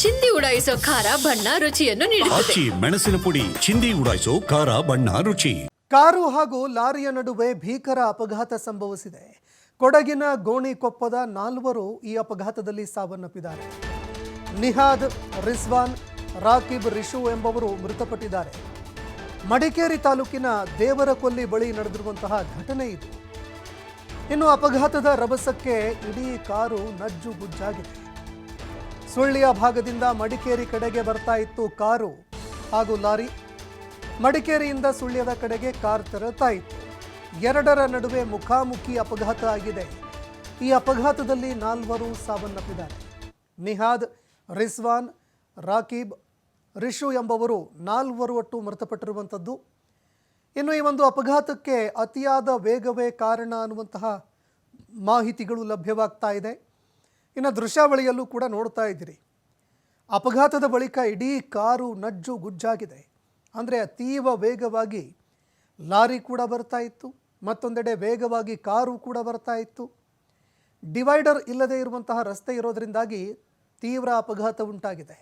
ಚಿಂದಿ ಉಡಾಯಿಸೋ ಖಾರ ಬಣ್ಣ ರುಚಿಯನ್ನು ನೀಡುತ್ತದೆ. ಆಚಿ ಮೆಣಸಿನ ಪುಡಿ ಚಿಂದಿ ಉಡಾಯಿಸೋ ಖಾರ ಬಣ್ಣ ರುಚಿ. ಕಾರು ಹಾಗೂ ಲಾರಿಯ ನಡುವೆ ಭೀಕರ ಅಪಘಾತ ಸಂಭವಿಸಿದೆ. ಕೊಡಗಿನ ಗೋಣಿಕೊಪ್ಪದ ನಾಲ್ವರು ಈ ಅಪಘಾತದಲ್ಲಿ ಸಾವನ್ನಪ್ಪಿದ್ದಾರೆ. ನಿಹಾದ್ ರಿಸ್ವಾನ್ ರಾಕಿಬ್ ರಿಷು ಎಂಬವರು ಮೃತಪಟ್ಟಿದ್ದಾರೆ. ಮಡಿಕೇರಿ ತಾಲೂಕಿನ ದೇವರಕೊಲ್ಲಿ ಬಳಿ ನಡೆದಿರುವಂತಹ ಘಟನೆ ಇದು. ಇನ್ನು ಅಪಘಾತದ ರಭಸಕ್ಕೆ ಇಡೀ ಕಾರು ನಜ್ಜುಗುಜ್ಜಾಗಿದೆ ಸುಳ್ಳಿಯ ಭಾಗದಿಂದ ಮಡಿಕೇರಿ ಕಡೆಗೆ ಬರ್ತಾ ಇತ್ತು ಕಾರು ಹಾಗೂ ಲಾರಿ. ಮಡಿಕೇರಿಯಿಂದ ಸುಳ್ಯದ ಕಡೆಗೆ ಕಾರ್ ತೆರಳುತ್ತಾ ಇತ್ತು. ಎರಡರ ನಡುವೆ ಮುಖಾಮುಖಿ ಅಪಘಾತ ಆಗಿದೆ. ಈ ಅಪಘಾತದಲ್ಲಿ ನಾಲ್ವರು ಸಾವನ್ನಪ್ಪಿದ್ದಾರೆ. ನಿಹಾದ್, ರಿಸ್ವಾನ್, ರಾಕೀಬ್, ರಿಷು ಎಂಬವರು ನಾಲ್ವರು ಒಟ್ಟು ಮೃತಪಟ್ಟಿರುವಂಥದ್ದು. ಇನ್ನು ಈ ಒಂದು ಅಪಘಾತಕ್ಕೆ ಅತಿಯಾದ ವೇಗವೇ ಕಾರಣ ಅನ್ನುವಂತಹ ಮಾಹಿತಿಗಳು ಲಭ್ಯವಾಗ್ತಾ ಇದೆ. ಇನ್ನು ದೃಶ್ಯಾವಳಿಯಲ್ಲೂ ಕೂಡ ನೋಡ್ತಾ ಇದ್ದೀರಿ. ಅಪಘಾತದ ಬಳಿಕ ಇಡೀ ಕಾರು ನಜ್ಜು ಗುಜ್ಜಾಗಿದೆ. ಅಂದರೆ ಅತೀವ ವೇಗವಾಗಿ ಲಾರಿ ಕೂಡ ಬರ್ತಾ ಇತ್ತು. ಮತ್ತೊಂದೆಡೆ ವೇಗವಾಗಿ ಕಾರು ಕೂಡ ಬರ್ತಾ ಇತ್ತು. ಡಿವೈಡರ್ ಇಲ್ಲದೆ ಇರುವಂತಹ ರಸ್ತೆ ಇರೋದರಿಂದಾಗಿ ತೀವ್ರ ಅಪಘಾತ ಉಂಟಾಗಿದೆ.